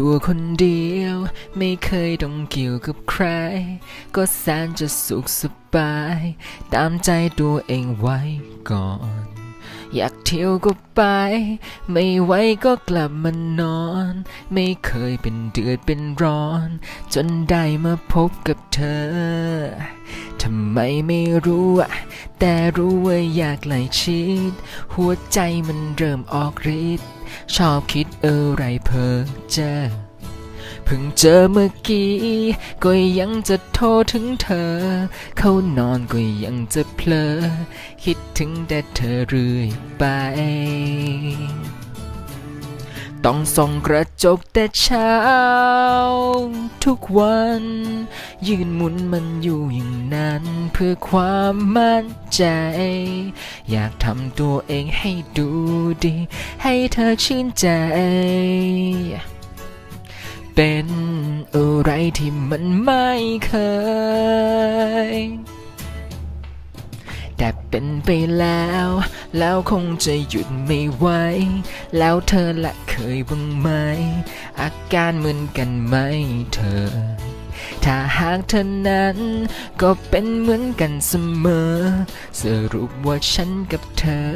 ตัวคนเดียว ไม่เคยต้องเกี่ยวกับใคร ก็แสนจะสุขสบาย ตามใจตัวเองไว้ก่อน อยากเที่ยวก็ไป ไม่ไหวก็กลับมานอน ไม่เคยเป็นเดือดเป็นร้อน จนได้มาพบกับเธอทำไมไม่รู้อะ แต่รู้ว่าอยากไหลชิด หัวใจมันเริ่มออกฤทธิ์ชอบคิดอะไรเพ้อเจอเพิ่งเจอเมื่อกี้ ก็ยังจะโทรถึงเธอ เขานอนก็ยังจะเพลอ คิดถึงแต่เธอเรื่อยไป ต้องส่องกระจกแต่เช้า ทุกวัน ยืนหมุนมันอยู่อย่างนั้น เพื่อความมั่นใจ อยากทำตัวเองให้ดูดี ให้เธอชื่นใจ เป็นอะไรที่มันไม่เคยแต่เป็นไปแล้ว แล้วคงจะหยุดไม่ไหว แล้วเธอละเคยบ้างไหม การเหมือนกันไหมเธอ ถ้าหากเธอนั้น ก็เป็นเหมือนกันเสมอ สรุปว่าฉันกับเธอ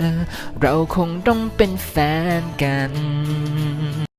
เราคงต้องเป็นแฟนกัน